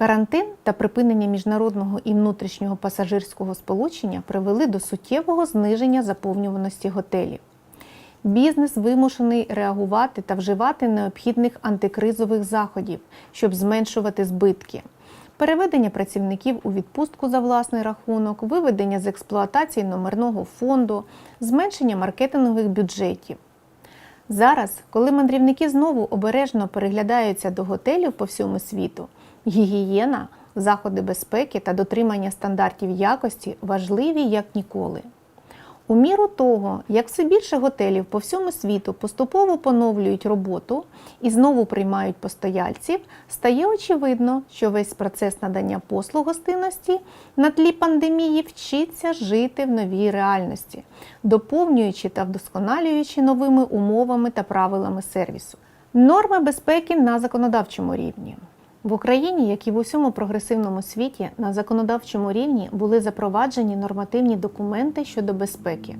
Карантин та припинення міжнародного і внутрішнього пасажирського сполучення привели до суттєвого зниження заповнюваності готелів. Бізнес вимушений реагувати та вживати необхідних антикризових заходів, щоб зменшувати збитки. Переведення працівників у відпустку за власний рахунок, виведення з експлуатації номерного фонду, зменшення маркетингових бюджетів. Зараз, коли мандрівники знову обережно переглядаються до готелів по всьому світу, гігієна, заходи безпеки та дотримання стандартів якості важливі як ніколи. У міру того, як все більше готелів по всьому світу поступово поновлюють роботу і знову приймають постояльців, стає очевидно, що весь процес надання послуг гостинності на тлі пандемії вчиться жити в новій реальності, доповнюючи та вдосконалюючи новими умовами та правилами сервісу. Норми безпеки на законодавчому рівні. В Україні, як і в усьому прогресивному світі, на законодавчому рівні були запроваджені нормативні документи щодо безпеки.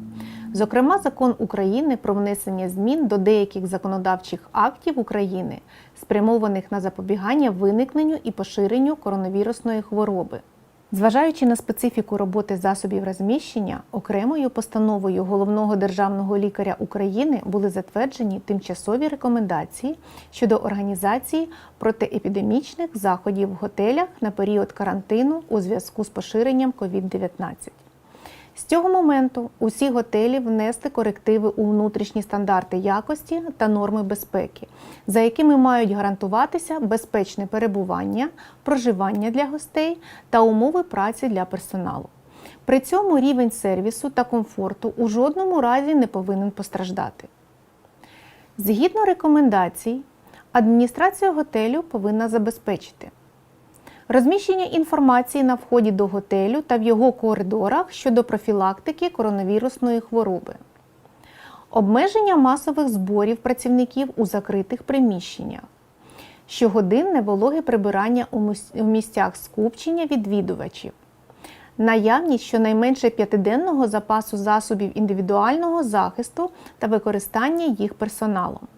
Зокрема, закон України про внесення змін до деяких законодавчих актів України, спрямованих на запобігання виникненню і поширенню коронавірусної хвороби. Зважаючи на специфіку роботи засобів розміщення, окремою постановою головного державного лікаря України були затверджені тимчасові рекомендації щодо організації протиепідемічних заходів в готелях на період карантину у зв'язку з поширенням COVID-19. З цього моменту усі готелі внесли корективи у внутрішні стандарти якості та норми безпеки, за якими мають гарантуватися безпечне перебування, проживання для гостей та умови праці для персоналу. При цьому рівень сервісу та комфорту у жодному разі не повинен постраждати. Згідно рекомендацій, адміністрація готелю повинна забезпечити розміщення інформації на вході до готелю та в його коридорах щодо профілактики коронавірусної хвороби, обмеження масових зборів працівників у закритих приміщеннях, щогодинне вологе прибирання у місцях скупчення відвідувачів, наявність щонайменше п'ятиденного запасу засобів індивідуального захисту та використання їх персоналом.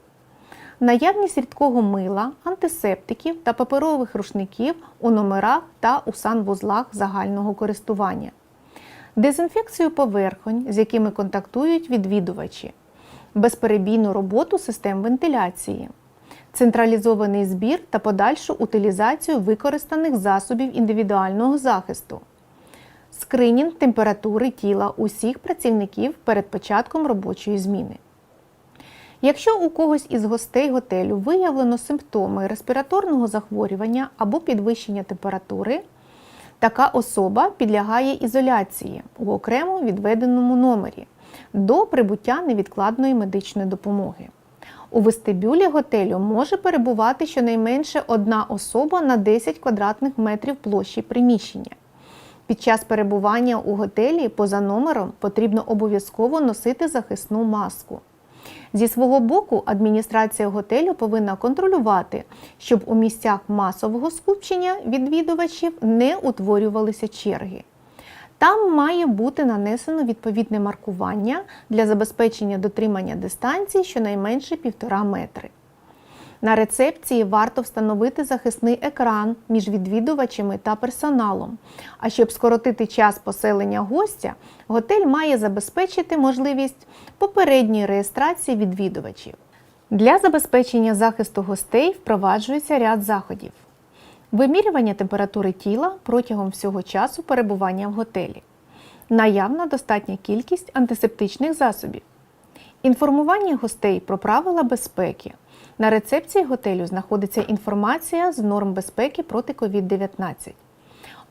Наявність рідкого мила, антисептиків та паперових рушників у номерах та у санвузлах загального користування, дезінфекцію поверхонь, з якими контактують відвідувачі, безперебійну роботу систем вентиляції, централізований збір та подальшу утилізацію використаних засобів індивідуального захисту, скринінг температури тіла усіх працівників перед початком робочої зміни. Якщо у когось із гостей готелю виявлено симптоми респіраторного захворювання або підвищення температури, така особа підлягає ізоляції у окремо відведеному номері до прибуття невідкладної медичної допомоги. У вестибюлі готелю може перебувати щонайменше одна особа на 10 квадратних метрів площі приміщення. Під час перебування у готелі поза номером потрібно обов'язково носити захисну маску. Зі свого боку, адміністрація готелю повинна контролювати, щоб у місцях масового скупчення відвідувачів не утворювалися черги. Там має бути нанесено відповідне маркування для забезпечення дотримання дистанції щонайменше 1,5 метри. На рецепції варто встановити захисний екран між відвідувачами та персоналом. А щоб скоротити час поселення гостя, готель має забезпечити можливість попередньої реєстрації відвідувачів. Для забезпечення захисту гостей впроваджується ряд заходів. Вимірювання температури тіла протягом всього часу перебування в готелі. Наявна достатня кількість антисептичних засобів. Інформування гостей про правила безпеки. На рецепції готелю знаходиться інформація з норм безпеки проти COVID-19.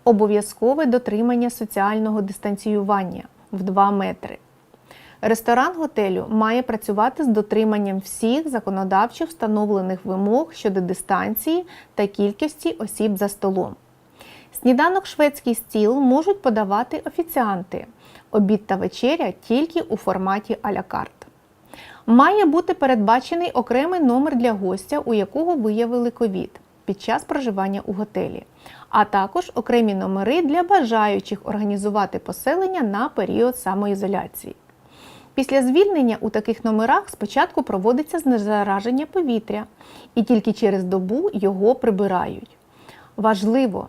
Обов'язкове дотримання соціального дистанціювання в 2 метри. Ресторан готелю має працювати з дотриманням всіх законодавчо встановлених вимог щодо дистанції та кількості осіб за столом. Сніданок шведський стіл можуть подавати офіціанти, обід та вечеря тільки у форматі а-ля карт. Має бути передбачений окремий номер для гостя, у якого виявили ковід під час проживання у готелі, а також окремі номери для бажаючих організувати поселення на період самоізоляції. Після звільнення у таких номерах спочатку проводиться знезараження повітря, і тільки через добу його прибирають. Важливо!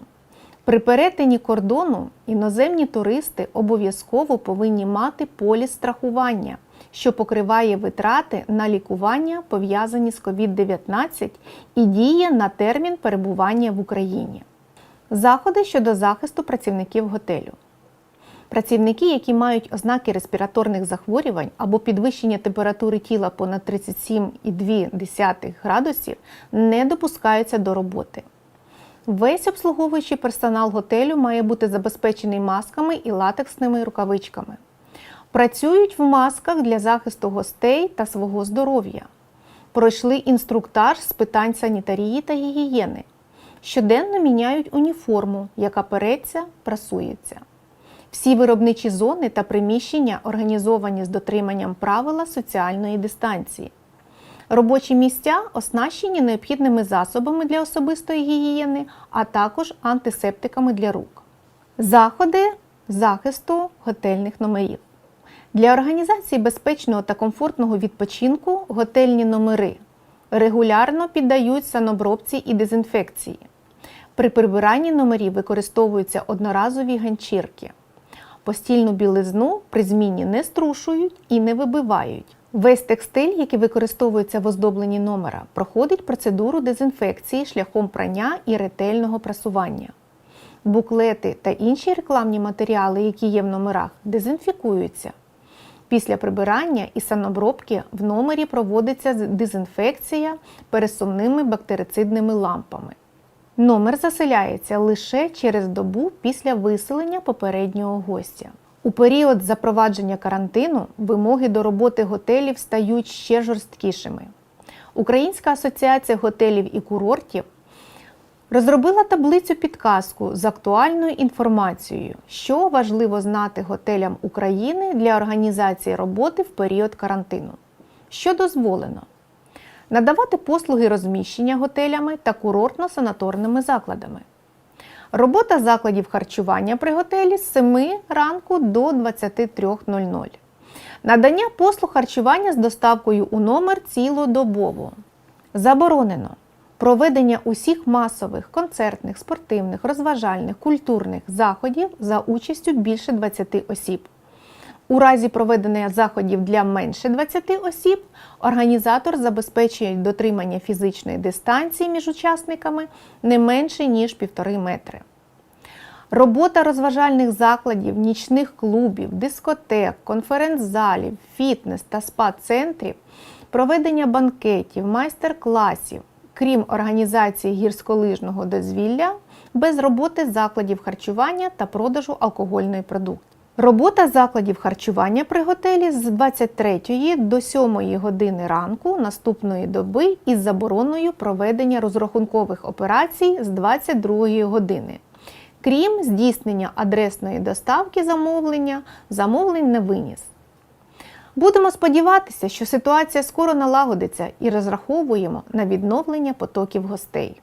При перетині кордону іноземні туристи обов'язково повинні мати поліс страхування, що покриває витрати на лікування, пов'язані з COVID-19 і діє на термін перебування в Україні. Заходи щодо захисту працівників готелю. Працівники, які мають ознаки респіраторних захворювань або підвищення температури тіла понад 37,2 градусів, не допускаються до роботи. Весь обслуговуючий персонал готелю має бути забезпечений масками і латексними рукавичками. Працюють в масках для захисту гостей та свого здоров'я. Пройшли інструктаж з питань санітарії та гігієни. Щоденно міняють уніформу, яка переться, прасується. Всі виробничі зони та приміщення організовані з дотриманням правила соціальної дистанції. Робочі місця оснащені необхідними засобами для особистої гігієни, а також антисептиками для рук. Заходи захисту готельних номерів. Для організації безпечного та комфортного відпочинку готельні номери регулярно піддають санобробці і дезінфекції. При прибиранні номерів використовуються одноразові ганчірки. Постільну білизну при зміні не струшують і не вибивають. Весь текстиль, який використовується в оздобленні номера, проходить процедуру дезінфекції шляхом прання і ретельного прасування. Буклети та інші рекламні матеріали, які є в номерах, дезінфікуються. Після прибирання і санобробки в номері проводиться дезінфекція пересувними бактерицидними лампами. Номер заселяється лише через добу після виселення попереднього гостя. У період запровадження карантину вимоги до роботи готелів стають ще жорсткішими. Українська асоціація готелів і курортів розробила таблицю підказку з актуальною інформацією, що важливо знати готелям України для організації роботи в період карантину. Що дозволено? Надавати послуги розміщення готелями та курортно-санаторними закладами. Робота закладів харчування при готелі з 7 ранку до 23.00. Надання послуг харчування з доставкою у номер цілодобово. Заборонено проведення усіх масових концертних, спортивних, розважальних, культурних заходів за участю більше 20 осіб. У разі проведення заходів для менше 20 осіб організатор забезпечує дотримання фізичної дистанції між учасниками не менше ніж 1,5 метри. Робота розважальних закладів, нічних клубів, дискотек, конференц-залів, фітнес та спа-центрів, проведення банкетів, майстер-класів, крім організації гірськолижного дозвілля, без роботи закладів харчування та продажу алкогольної продукції. Робота закладів харчування при готелі з 23 до 7 години ранку наступної доби із забороною проведення розрахункових операцій з 22 години, крім здійснення адресної доставки замовлення, замовлень на виніс. Будемо сподіватися, що ситуація скоро налагодиться і розраховуємо на відновлення потоків гостей.